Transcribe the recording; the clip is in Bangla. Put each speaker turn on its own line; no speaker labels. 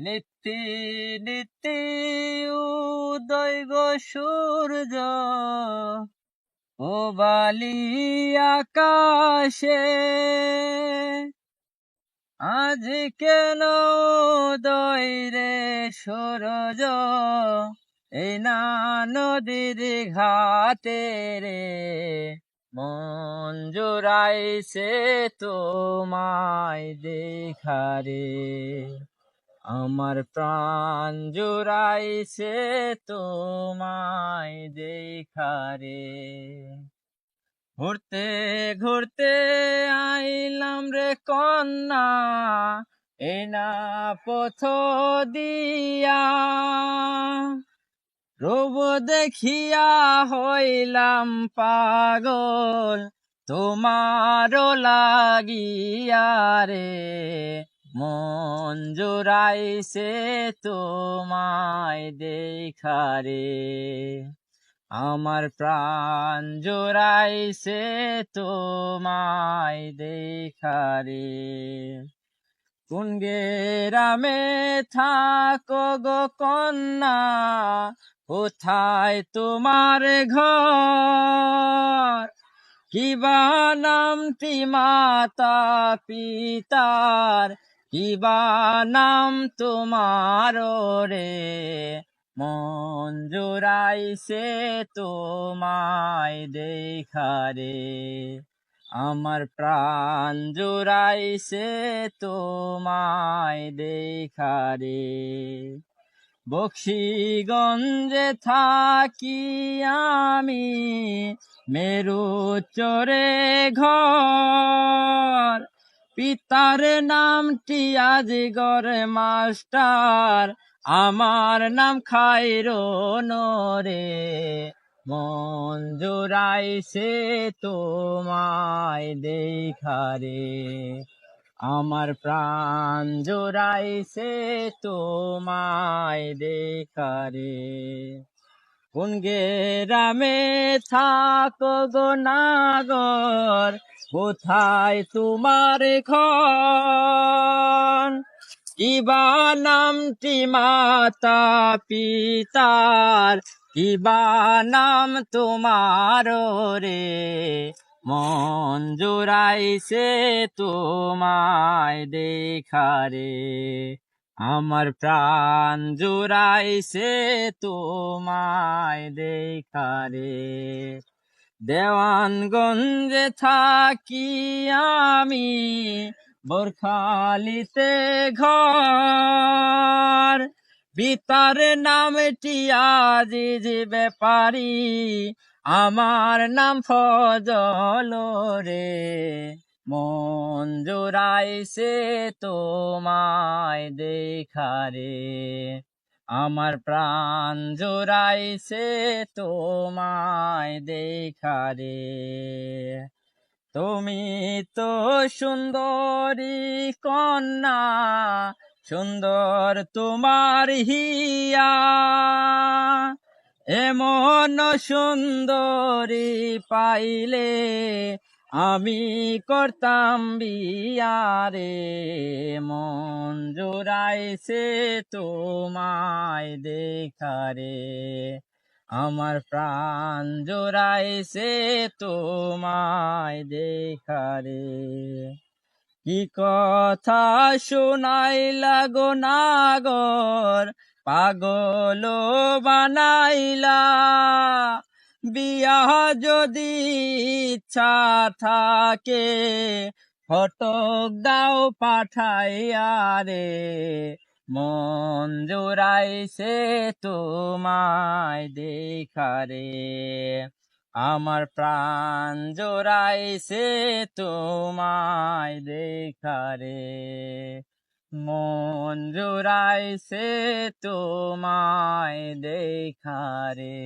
নিত্যি নিত্যি উদয় গো সূর্য। ও বালি আকাশে, আজ কেন উদয় রে সূর্য? এই না নদীর ঘাটে রে, মন জোড়াইছে তোমায় দেখারে আমার প্রাণ জোড়াইছে তোমায় দেখারে। ঘুরতে ঘুরতে আইলাম রে কন্যা এই না পথ দিয়া। রূপ দেখিয়া হইলাম পাগল, তোমারও লাগিয়া রে মন জোড়াইছে তোমায় দেখারে। আমার প্রাণ জোড়াইছে তোমায় দেখারে। কোন গেরামে থাকো গো কন্যা, কোথায় তোমার ঘর? কিবা নামটি মাতা পিতার কিবা নাম তোমার রে, মন জোড়াইছে তোমায় দেখারে আমার প্রাণ জোড়াইছে তোমায় দেখারে বক্সিগঞ্জে থাকি আমি, মেরু চরে ঘর পিতার নামটি আজ গড় মাস্টার। আমার নাম খাইরো নরে। মন জোড়াইছে তোমায় দেখারে আমার প্রাণ জোড়াইছে তোমায় দেখারে কোন গেরামে থাকো গো নাগর, কোথায় তোমার ঘর? কিবা নামটি মাতা পিতার, কিবা নাম তোমার রে? মন জোড়াইছে তোমায় দেখারে আমার প্রাণ জোড়াইছে তোমায় দেখারে দেওয়ানগঞ্জে থাকি আমি, বোরখালিতে ঘর। পিতার নামটি আজিজ ব্যাপারী, আমার নাম ফজল রে। মন জোড়াইছে তোমায় দেখারে আমার প্রাণ জোড়াইছে তোমায় দেখারে তুমি তো সুন্দরী কন্যা, সুন্দর তোমার হিয়া। এমন সুন্দরী পাইলে আমি করতাম বিয়ারে, মন জোড়াইছে তোমায় দেখারে। আমার প্রাণ জোড়াইছে তোমায় দেখারে। কি কথা শোনাইলা গো নাগর পাগল বানাইলা। বিয়া যদি ইচ্ছা থাকে, ফটক দাও পাঠাইয়া রে। মন জোড়াইছে তোমায় দেখারে আমার প্রাণ জোড়াইছে তোমায় দেখারে মন জোড়াইছে তোমায় দেখারে